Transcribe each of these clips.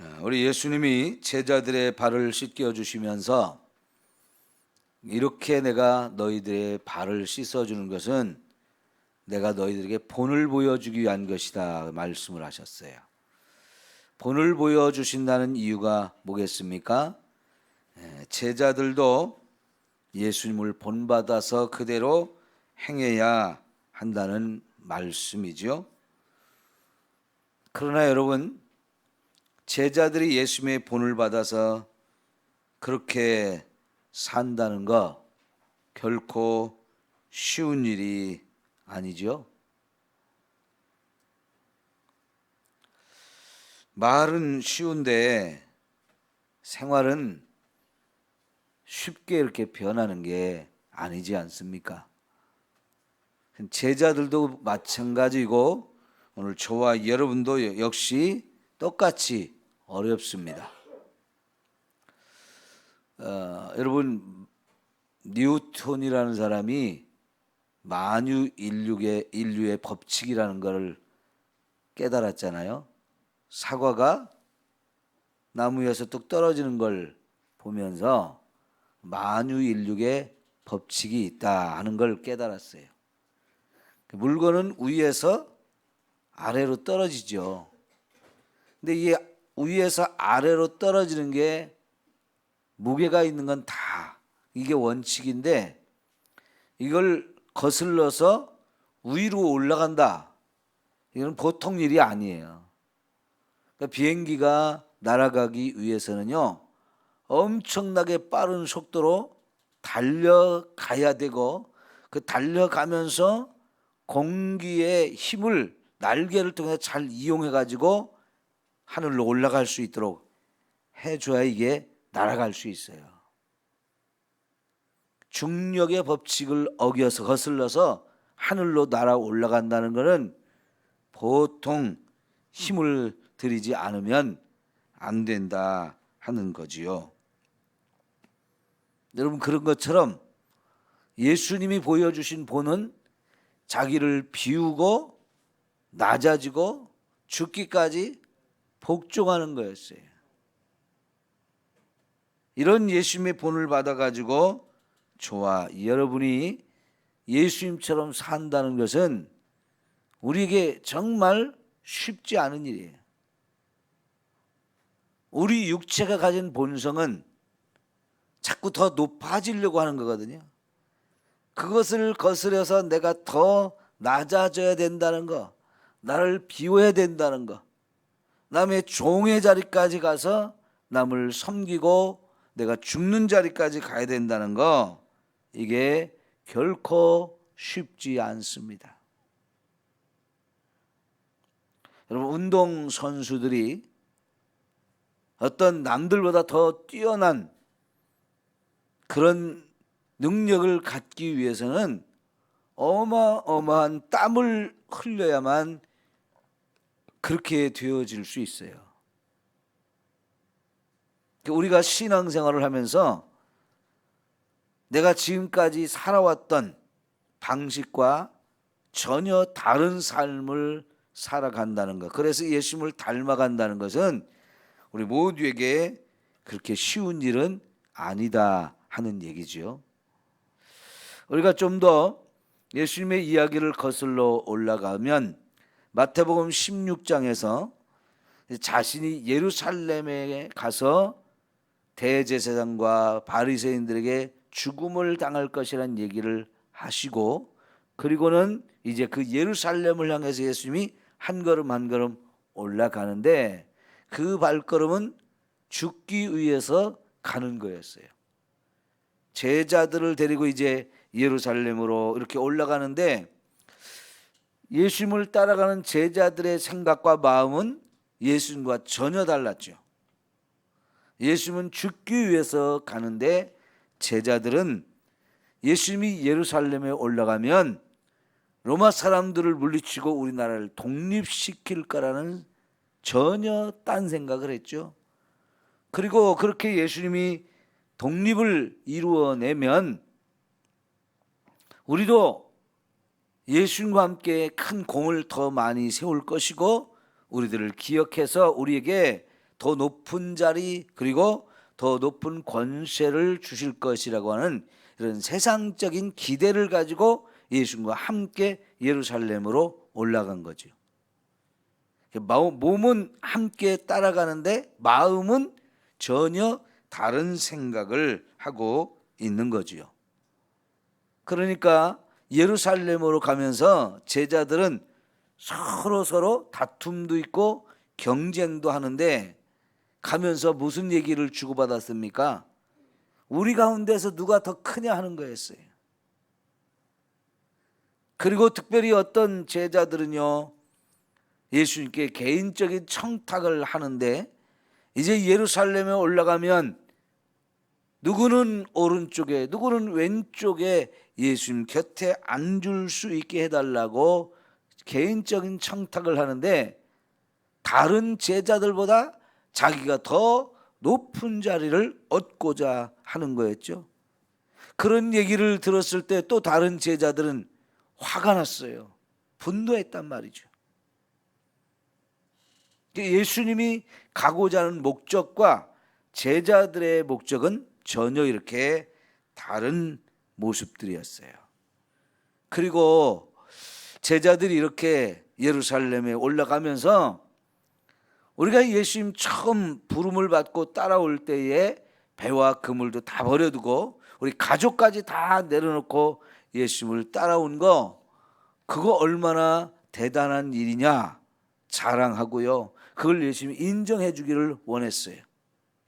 어, 우리 예수님이 제자들의 발을 씻겨 주시면서 이렇게 내가 너희들의 발을 씻어 주는 것은 내가 너희들에게 본을 보여주기 위한 것이다 말씀을 하셨어요. 본을 보여주신다는 이유가 뭐겠습니까? 에, 제자들도 예수님을 본받아서 그대로 행해야 한다는 말씀이죠. 그러나 여러분, 제자들이 예수님의 본을 받아서 그렇게 산다는 거 결코 쉬운 일이 아니죠. 말은 쉬운데 생활은 쉽게 이렇게 변하는 게 아니지 않습니까? 제자들도 마찬가지고 오늘 저와 여러분도 역시 똑같이 어렵습니다. 어, 여러분 뉴턴이라는 사람이 만유 인류의 인류의 법칙이라는 것을 깨달았잖아요. 사과가 나무 위에서 뚝 떨어지는 걸 보면서 만유 인류의 법칙이 있다 하는 걸 깨달았어요. 그 물건은 위에서 아래로 떨어지죠. 근데 이 위에서 아래로 떨어지는 게 무게가 있는 건 다 이게 원칙인데 이걸 거슬러서 위로 올라간다. 이건 보통 일이 아니에요. 그러니까 비행기가 날아가기 위해서는요, 엄청나게 빠른 속도로 달려가야 되고, 그 달려가면서 공기의 힘을 날개를 통해 잘 이용해 가지고 하늘로 올라갈 수 있도록 해줘야 이게 날아갈 수 있어요. 중력의 법칙을 어겨서 거슬러서 하늘로 날아 올라간다는 것은 보통 힘을 들이지 않으면 안 된다 하는 거지요. 여러분 그런 것처럼 예수님이 보여주신 본은 자기를 비우고 낮아지고 죽기까지 복종하는 거였어요. 이런 예수님의 본을 받아가지고 저와 여러분이 예수님처럼 산다는 것은 우리에게 정말 쉽지 않은 일이에요. 우리 육체가 가진 본성은 자꾸 더 높아지려고 하는 거거든요. 그것을 거스려서 내가 더 낮아져야 된다는 거, 나를 비워야 된다는 거, 남의 종의 자리까지 가서 남을 섬기고 내가 죽는 자리까지 가야 된다는 거, 이게 결코 쉽지 않습니다. 여러분, 운동 선수들이 어떤 남들보다 더 뛰어난 그런 능력을 갖기 위해서는 어마어마한 땀을 흘려야만 그렇게 되어질 수 있어요. 우리가 신앙생활을 하면서 내가 지금까지 살아왔던 방식과 전혀 다른 삶을 살아간다는 것. 그래서 예수님을 닮아간다는 것은 우리 모두에게 그렇게 쉬운 일은 아니다 하는 얘기지요. 우리가 좀 더 예수님의 이야기를 거슬러 올라가면 마태복음 16장에서 자신이 예루살렘에 가서 대제사장과 바리새인들에게 죽음을 당할 것이라는 얘기를 하시고 그리고는 이제 그 예루살렘을 향해서 예수님이 한 걸음 한 걸음 올라가는데 그 발걸음은 죽기 위해서 가는 거였어요. 제자들을 데리고 이제 예루살렘으로 이렇게 올라가는데 예수님을 따라가는 제자들의 생각과 마음은 예수님과 전혀 달랐죠. 예수님은 죽기 위해서 가는데 제자들은 예수님이 예루살렘에 올라가면 로마 사람들을 물리치고 우리나라를 독립시킬 거라는 전혀 딴 생각을 했죠. 그리고 그렇게 예수님이 독립을 이루어내면 우리도 예수님과 함께 큰 공을 더 많이 세울 것이고 우리들을 기억해서 우리에게 더 높은 자리 그리고 더 높은 권세를 주실 것이라고 하는 이런 세상적인 기대를 가지고 예수님과 함께 예루살렘으로 올라간 거죠. 몸은 함께 따라가는데 마음은 전혀 다른 생각을 하고 있는 거지요. 그러니까 예루살렘으로 가면서 제자들은 서로 서로 다툼도 있고 경쟁도 하는데 가면서 무슨 얘기를 주고받았습니까? 우리 가운데서 누가 더 크냐 하는 거였어요. 그리고 특별히 어떤 제자들은요, 예수님께 개인적인 청탁을 하는데, 이제 예루살렘에 올라가면 누구는 오른쪽에, 누구는 왼쪽에 예수님 곁에 앉을 수 있게 해달라고 개인적인 청탁을 하는데, 다른 제자들보다 자기가 더 높은 자리를 얻고자 하는 거였죠. 그런 얘기를 들었을 때 또 다른 제자들은 화가 났어요. 분노했단 말이죠. 예수님이 가고자 하는 목적과 제자들의 목적은 전혀 이렇게 다른 모습들이었어요. 그리고 제자들이 이렇게 예루살렘에 올라가면서 우리가 예수님 처음 부름을 받고 따라올 때에 배와 그물도 다 버려두고 우리 가족까지 다 내려놓고 예수님을 따라온 거 그거 얼마나 대단한 일이냐 자랑하고요. 그걸 예수님이 인정해 주기를 원했어요.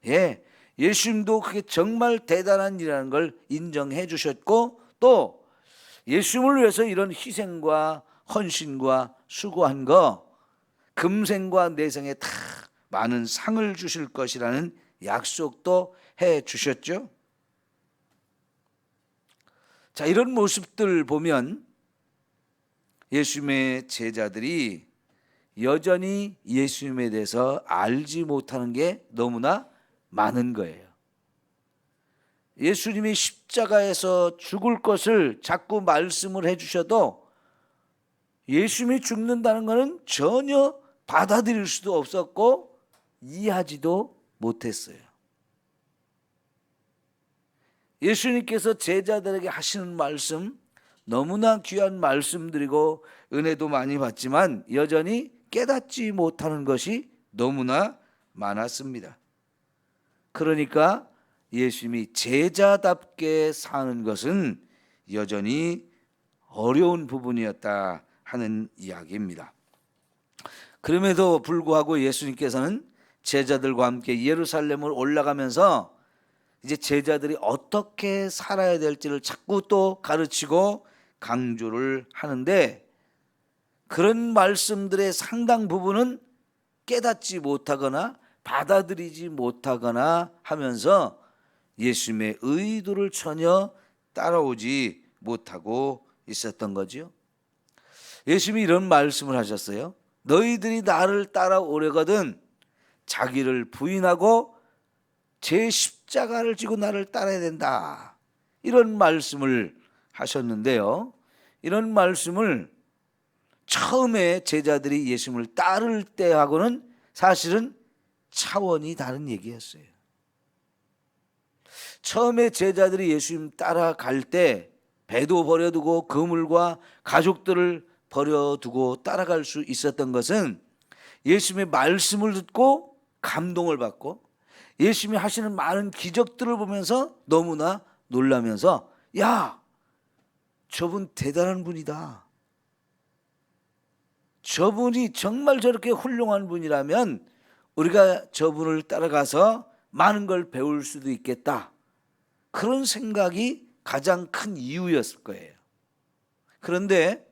예. 예수님도 그게 정말 대단한 일이라는 걸 인정해 주셨고 또 예수님을 위해서 이런 희생과 헌신과 수고한 거 금생과 내생에 다 많은 상을 주실 것이라는 약속도 해 주셨죠. 자, 이런 모습들 보면 예수님의 제자들이 여전히 예수님에 대해서 알지 못하는 게 너무나 많은 거예요. 예수님이 십자가에서 죽을 것을 자꾸 말씀을 해 주셔도 예수님이 죽는다는 것은 전혀 받아들일 수도 없었고 이해하지도 못했어요. 예수님께서 제자들에게 하시는 말씀 너무나 귀한 말씀드리고 은혜도 많이 받지만 여전히 깨닫지 못하는 것이 너무나 많았습니다. 그러니까 예수님이 제자답게 사는 것은 여전히 어려운 부분이었다 하는 이야기입니다. 그럼에도 불구하고 예수님께서는 제자들과 함께 예루살렘을 올라가면서 이제 제자들이 어떻게 살아야 될지를 자꾸 또 가르치고 강조를 하는데 그런 말씀들의 상당 부분은 깨닫지 못하거나 받아들이지 못하거나 하면서 예수님의 의도를 전혀 따라오지 못하고 있었던 거지요. 예수님이 이런 말씀을 하셨어요. 너희들이 나를 따라오려거든 자기를 부인하고 제 십자가를 지고 나를 따라야 된다. 이런 말씀을 하셨는데요. 이런 말씀을 처음에 제자들이 예수님을 따를 때하고는 사실은 차원이 다른 얘기였어요. 처음에 제자들이 예수님 따라갈 때 배도 버려두고 그물과 가족들을 버려두고 따라갈 수 있었던 것은 예수님의 말씀을 듣고 감동을 받고 예수님이 하시는 많은 기적들을 보면서 너무나 놀라면서 야 저분 대단한 분이다. 저분이 정말 저렇게 훌륭한 분이라면 우리가 저분을 따라가서 많은 걸 배울 수도 있겠다. 그런 생각이 가장 큰 이유였을 거예요. 그런데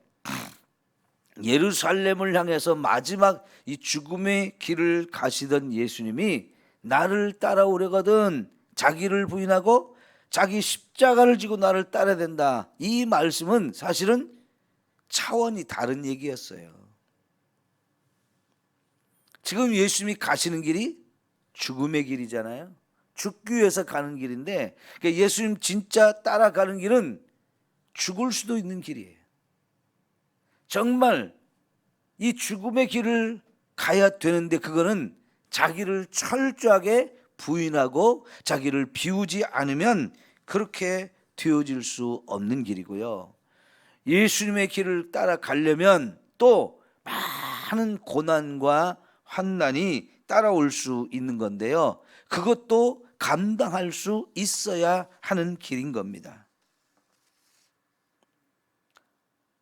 예루살렘을 향해서 마지막 이 죽음의 길을 가시던 예수님이 나를 따라오려거든 자기를 부인하고 자기 십자가를 지고 나를 따라야 된다. 이 말씀은 사실은 차원이 다른 얘기였어요. 지금 예수님이 가시는 길이 죽음의 길이잖아요. 죽기 위해서 가는 길인데 그러니까 예수님 진짜 따라가는 길은 죽을 수도 있는 길이에요. 정말 이 죽음의 길을 가야 되는데 그거는 자기를 철저하게 부인하고 자기를 비우지 않으면 그렇게 되어질 수 없는 길이고요. 예수님의 길을 따라가려면 또 많은 고난과 환난이 따라올 수 있는 건데요. 그것도 감당할 수 있어야 하는 길인 겁니다.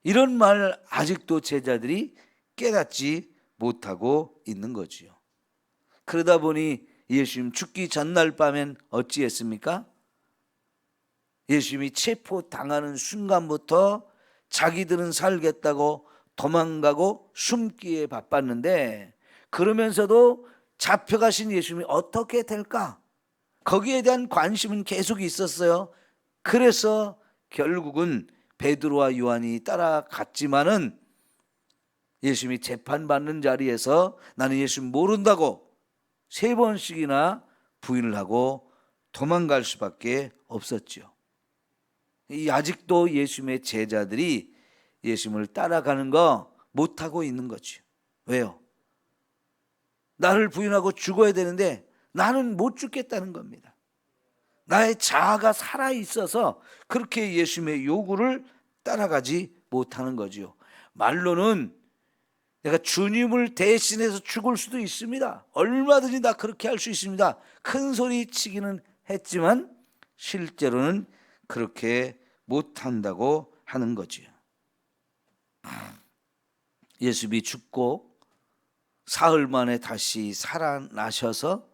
이런 말 아직도 제자들이 깨닫지 못하고 있는 거지요. 그러다 보니 예수님 죽기 전날 밤엔 어찌했습니까? 예수님이 체포 당하는 순간부터 자기들은 살겠다고 도망가고 숨기에 바빴는데 그러면서도 잡혀가신 예수님이 어떻게 될까? 거기에 대한 관심은 계속 있었어요. 그래서 결국은 베드로와 요한이 따라갔지만은 예수님이 재판받는 자리에서 나는 예수님 모른다고 세 번씩이나 부인을 하고 도망갈 수밖에 없었죠. 이 아직도 예수님의 제자들이 예수님을 따라가는 거 못하고 있는 거죠. 왜요? 나를 부인하고 죽어야 되는데 나는 못 죽겠다는 겁니다. 나의 자아가 살아 있어서 그렇게 예수님의 요구를 따라가지 못하는 거지요. 말로는 내가 주님을 대신해서 죽을 수도 있습니다. 얼마든지 나 그렇게 할 수 있습니다. 큰 소리 치기는 했지만 실제로는 그렇게 못한다고 하는 거지요. 예수님이 죽고 사흘 만에 다시 살아나셔서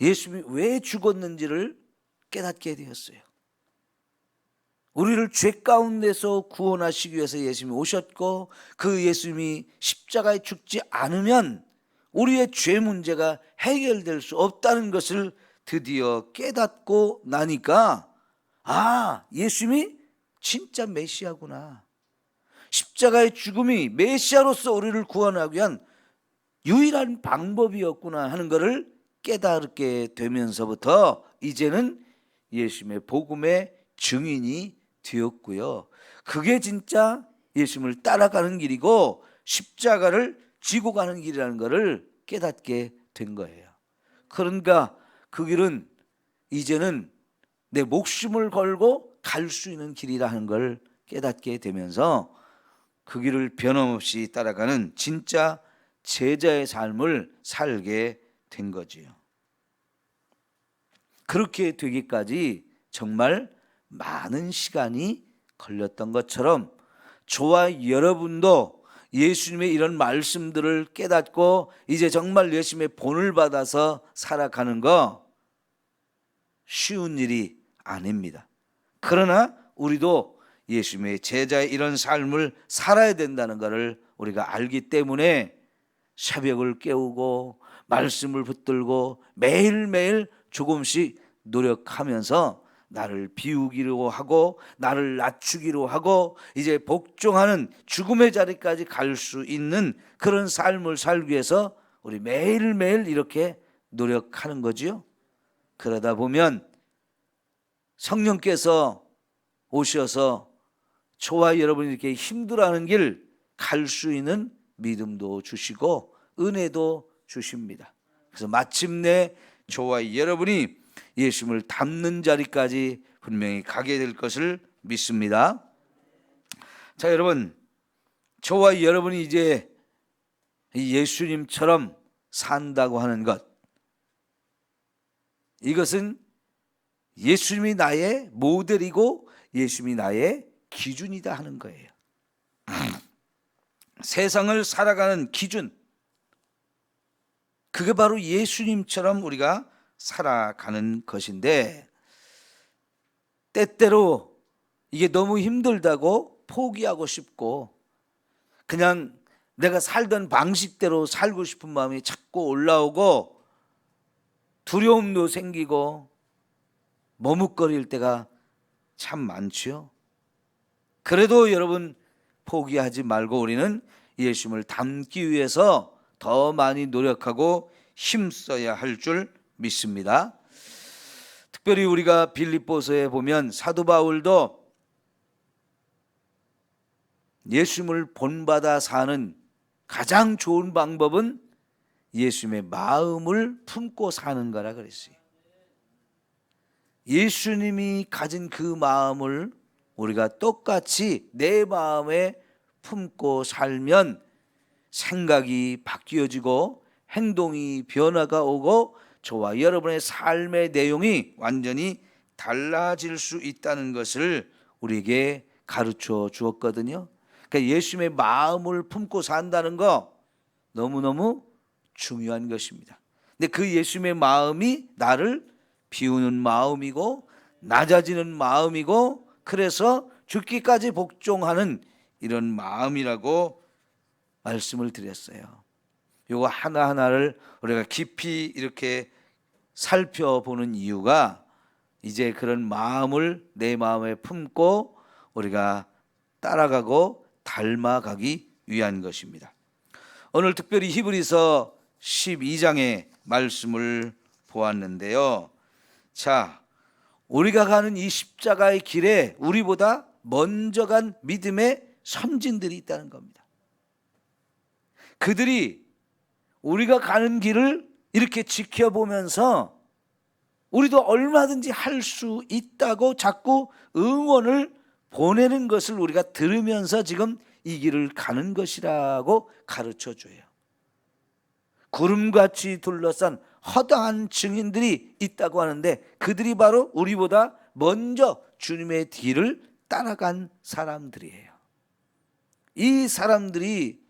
예수님이 왜 죽었는지를 깨닫게 되었어요. 우리를 죄 가운데서 구원하시기 위해서 예수님이 오셨고 그 예수님이 십자가에 죽지 않으면 우리의 죄 문제가 해결될 수 없다는 것을 드디어 깨닫고 나니까 아, 예수님이 진짜 메시아구나. 십자가의 죽음이 메시아로서 우리를 구원하기 위한 유일한 방법이었구나 하는 것을 깨닫게 되면서부터 이제는 예수님의 복음의 증인이 되었고요. 그게 진짜 예수님을 따라가는 길이고 십자가를 지고 가는 길이라는 것을 깨닫게 된 거예요. 그러니까 그 길은 이제는 내 목숨을 걸고 갈 수 있는 길이라 하는 걸 깨닫게 되면서 그 길을 변함없이 따라가는 진짜 제자의 삶을 살게 된 거지요. 그렇게 되기까지 정말 많은 시간이 걸렸던 것처럼 저와 여러분도 예수님의 이런 말씀들을 깨닫고 이제 정말 예수님의 본을 받아서 살아가는 거 쉬운 일이 아닙니다. 그러나 우리도 예수님의 제자의 이런 삶을 살아야 된다는 것을 우리가 알기 때문에 새벽을 깨우고 말씀을 붙들고 매일매일 조금씩 노력하면서 나를 비우기로 하고 나를 낮추기로 하고 이제 복종하는 죽음의 자리까지 갈 수 있는 그런 삶을 살기 위해서 우리 매일매일 이렇게 노력하는 거지요. 그러다 보면 성령께서 오셔서 저와 여러분이 이렇게 힘들어하는 길 갈 수 있는 믿음도 주시고 은혜도 주십니다. 그래서 마침내 저와 여러분이 예수님을 닮는 자리까지 분명히 가게 될 것을 믿습니다. 자, 여러분, 저와 여러분이 이제 예수님처럼 산다고 하는 것. 이것은 예수님이 나의 모델이고 예수님이 나의 기준이다 하는 거예요. 세상을 살아가는 기준. 그게 바로 예수님처럼 우리가 살아가는 것인데 때때로 이게 너무 힘들다고 포기하고 싶고 그냥 내가 살던 방식대로 살고 싶은 마음이 자꾸 올라오고 두려움도 생기고 머뭇거릴 때가 참 많지요. 그래도 여러분 포기하지 말고 우리는 예수님을 닮기 위해서 더 많이 노력하고 힘써야 할 줄 믿습니다. 특별히 우리가 빌립보서에 보면 사도 바울도 예수님을 본받아 사는 가장 좋은 방법은 예수님의 마음을 품고 사는 거라 그랬어요. 예수님이 가진 그 마음을 우리가 똑같이 내 마음에 품고 살면 생각이 바뀌어지고 행동이 변화가 오고 저와 여러분의 삶의 내용이 완전히 달라질 수 있다는 것을 우리에게 가르쳐 주었거든요. 그러니까 예수님의 마음을 품고 산다는 거 너무너무 중요한 것입니다. 근데 그 예수님의 마음이 나를 비우는 마음이고 낮아지는 마음이고 그래서 죽기까지 복종하는 이런 마음이라고 말씀을 드렸어요. 요거 하나하나를 우리가 깊이 이렇게 살펴보는 이유가 이제 그런 마음을 내 마음에 품고 우리가 따라가고 닮아가기 위한 것입니다. 오늘 특별히 히브리서 12장의 말씀을 보았는데요. 자, 우리가 가는 이 십자가의 길에 우리보다 먼저 간 믿음의 선진들이 있다는 겁니다. 그들이 우리가 가는 길을 이렇게 지켜보면서 우리도 얼마든지 할 수 있다고 자꾸 응원을 보내는 것을 우리가 들으면서 지금 이 길을 가는 것이라고 가르쳐 줘요. 구름같이 둘러싼 허다한 증인들이 있다고 하는데 그들이 바로 우리보다 먼저 주님의 뒤를 따라간 사람들이에요. 이 사람들이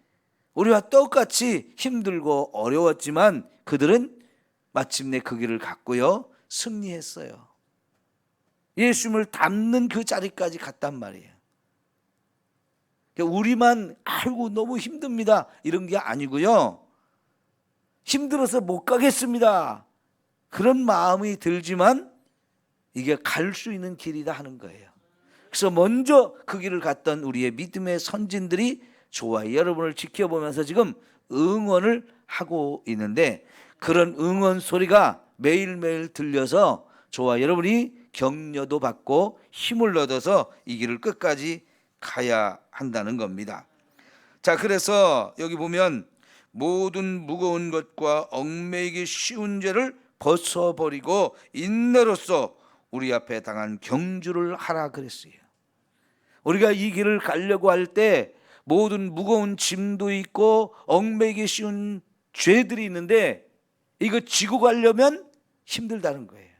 우리와 똑같이 힘들고 어려웠지만 그들은 마침내 그 길을 갔고요. 승리했어요. 예수님을 닮는 그 자리까지 갔단 말이에요. 우리만 아이고 너무 힘듭니다. 이런 게 아니고요. 힘들어서 못 가겠습니다. 그런 마음이 들지만 이게 갈 수 있는 길이다 하는 거예요. 그래서 먼저 그 길을 갔던 우리의 믿음의 선진들이 저와 여러분을 지켜보면서 지금 응원을 하고 있는데 그런 응원 소리가 매일매일 들려서 저와 여러분이 격려도 받고 힘을 얻어서 이 길을 끝까지 가야 한다는 겁니다. 자, 그래서 여기 보면 모든 무거운 것과 얽매이기 쉬운 죄를 벗어버리고 인내로서 우리 앞에 당한 경주를 하라 그랬어요. 우리가 이 길을 가려고 할 때 모든 무거운 짐도 있고 얽매이기 쉬운 죄들이 있는데 이거 지고 가려면 힘들다는 거예요.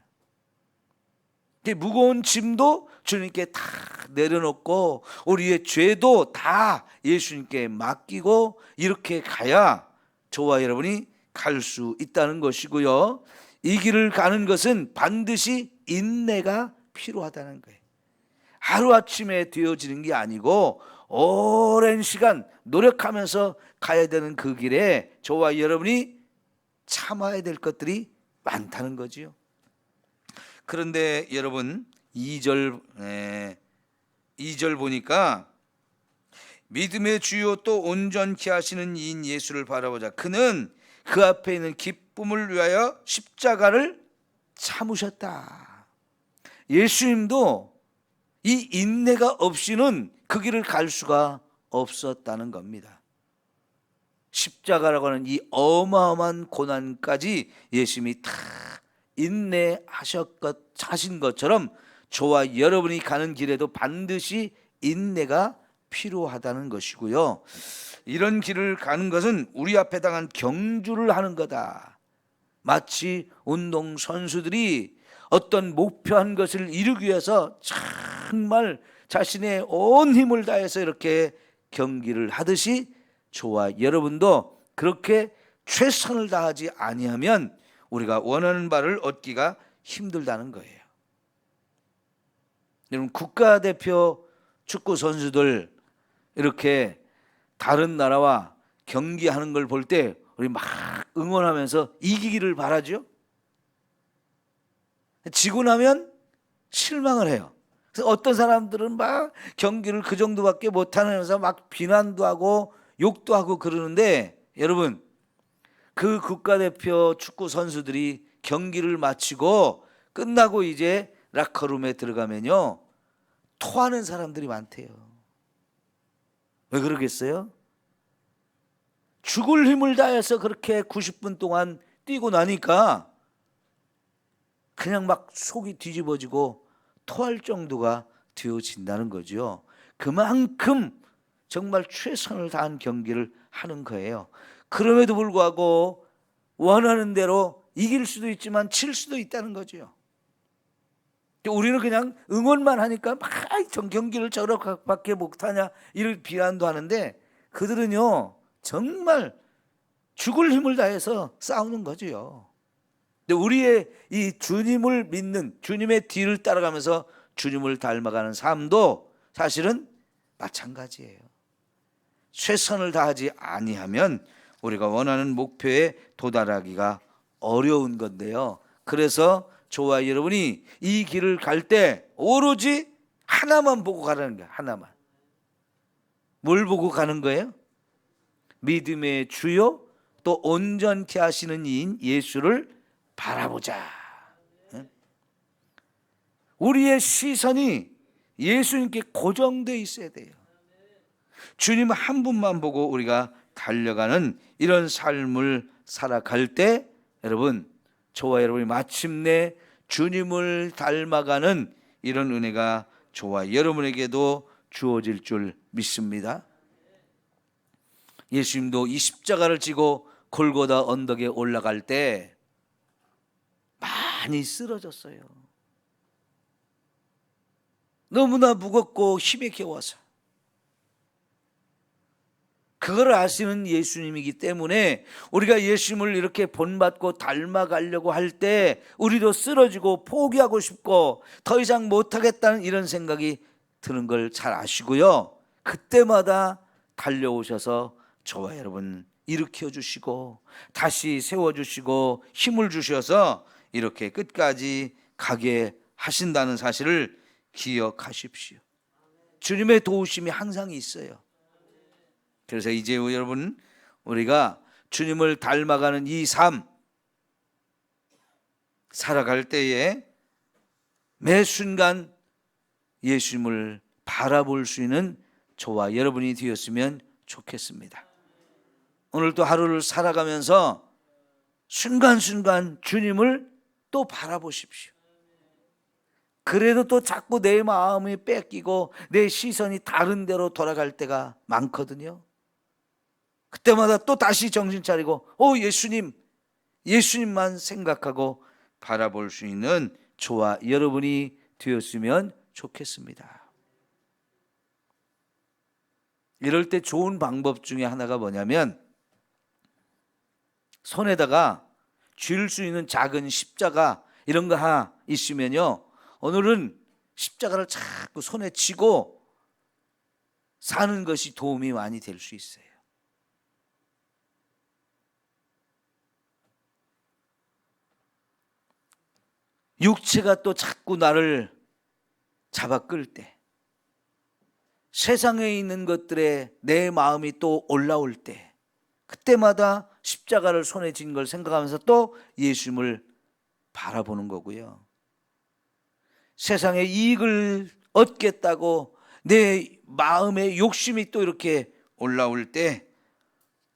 무거운 짐도 주님께 다 내려놓고 우리의 죄도 다 예수님께 맡기고 이렇게 가야 저와 여러분이 갈 수 있다는 것이고요. 이 길을 가는 것은 반드시 인내가 필요하다는 거예요. 하루아침에 되어지는 게 아니고 오랜 시간 노력하면서 가야 되는 그 길에 저와 여러분이 참아야 될 것들이 많다는 거지요. 그런데 여러분 2절 에, 2절 보니까 믿음의 주요 또 온전케 하시는 이인 예수를 바라보자. 그는 그 앞에 있는 기쁨을 위하여 십자가를 참으셨다. 예수님도 이 인내가 없이는 그 길을 갈 수가 없었다는 겁니다. 십자가라고 하는 이 어마어마한 고난까지 예수님이 다 인내하신 것처럼 저와 여러분이 가는 길에도 반드시 인내가 필요하다는 것이고요. 이런 길을 가는 것은 우리 앞에 당한 경주를 하는 거다. 마치 운동 선수들이 어떤 목표한 것을 이루기 위해서 정말 자신의 온 힘을 다해서 이렇게 경기를 하듯이 저와 여러분도 그렇게 최선을 다하지 아니하면 우리가 원하는 바를 얻기가 힘들다는 거예요. 여러분 국가대표 축구 선수들 이렇게 다른 나라와 경기하는 걸 볼 때 우리 막 응원하면서 이기기를 바라죠. 지고 나면 실망을 해요. 그래서 어떤 사람들은 막 경기를 그 정도밖에 못하면서 막 비난도 하고 욕도 하고 그러는데 여러분 그 국가대표 축구 선수들이 경기를 마치고 끝나고 이제 라커룸에 들어가면요 토하는 사람들이 많대요. 왜 그러겠어요? 죽을 힘을 다해서 그렇게 90분 동안 뛰고 나니까 그냥 막 속이 뒤집어지고 토할 정도가 되어진다는 거죠. 그만큼 정말 최선을 다한 경기를 하는 거예요. 그럼에도 불구하고 원하는 대로 이길 수도 있지만 칠 수도 있다는 거죠. 우리는 그냥 응원만 하니까 막전 경기를 저렇게밖에 못하냐 이런 비난도 하는데 그들은요 정말 죽을 힘을 다해서 싸우는 거지요. 근데 우리의 이 주님을 믿는 주님의 뒤를 따라가면서 주님을 닮아가는 삶도 사실은 마찬가지예요. 최선을 다하지 아니하면 우리가 원하는 목표에 도달하기가 어려운 건데요. 그래서 저와 여러분이 이 길을 갈 때 오로지 하나만 보고 가라는 거예요. 하나만. 뭘 보고 가는 거예요? 믿음의 주요 또 온전케 하시는 이인 예수를 바라보자. 응? 우리의 시선이 예수님께 고정돼 있어야 돼요. 주님 한 분만 보고 우리가 달려가는 이런 삶을 살아갈 때 여러분 저와 여러분이 마침내 주님을 닮아가는 이런 은혜가 저와 여러분에게도 주어질 줄 믿습니다. 예수님도 이 십자가를 지고 골고다 언덕에 올라갈 때 많이 쓰러졌어요. 너무나 무겁고 힘에 겨워서. 그걸 아시는 예수님이기 때문에 우리가 예수님을 이렇게 본받고 닮아가려고 할 때 우리도 쓰러지고 포기하고 싶고 더 이상 못하겠다는 이런 생각이 드는 걸 잘 아시고요. 그때마다 달려오셔서 저와 여러분 일으켜 주시고 다시 세워 주시고 힘을 주셔서 이렇게 끝까지 가게 하신다는 사실을 기억하십시오. 주님의 도우심이 항상 있어요. 그래서 이제 여러분 우리가 주님을 닮아가는 이 삶 살아갈 때에 매 순간 예수님을 바라볼 수 있는 저와 여러분이 되었으면 좋겠습니다. 오늘도 하루를 살아가면서 순간순간 주님을 또 바라보십시오. 그래도 또 자꾸 내 마음이 뺏기고 내 시선이 다른 데로 돌아갈 때가 많거든요. 그때마다 또 다시 정신 차리고, 오, 예수님, 예수님만 생각하고 바라볼 수 있는 저와 여러분이 되었으면 좋겠습니다. 이럴 때 좋은 방법 중에 하나가 뭐냐면, 손에다가 쥘 수 있는 작은 십자가 이런 거 하나 있으면요. 오늘은 십자가를 자꾸 손에 쥐고 사는 것이 도움이 많이 될 수 있어요. 육체가 또 자꾸 나를 잡아 끌 때, 세상에 있는 것들에 내 마음이 또 올라올 때, 그때마다 십자가를 손에 쥔 걸 생각하면서 또 예수님을 바라보는 거고요. 세상의 이익을 얻겠다고 내 마음의 욕심이 또 이렇게 올라올 때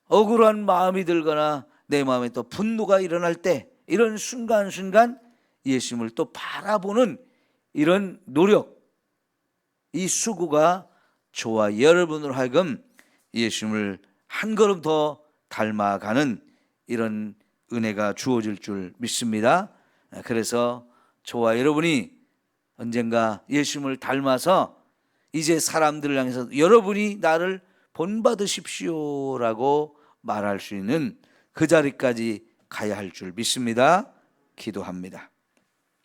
억울한 마음이 들거나 내 마음에 또 분노가 일어날 때 이런 순간순간 예수님을 또 바라보는 이런 노력 이 수고가 저와 여러분으로 하여금 예수님을 한 걸음 더 닮아가는 이런 은혜가 주어질 줄 믿습니다. 그래서 저와 여러분이 언젠가 예수님을 닮아서 이제 사람들을 향해서 여러분이 나를 본받으십시오라고 말할 수 있는 그 자리까지 가야 할 줄 믿습니다. 기도합니다.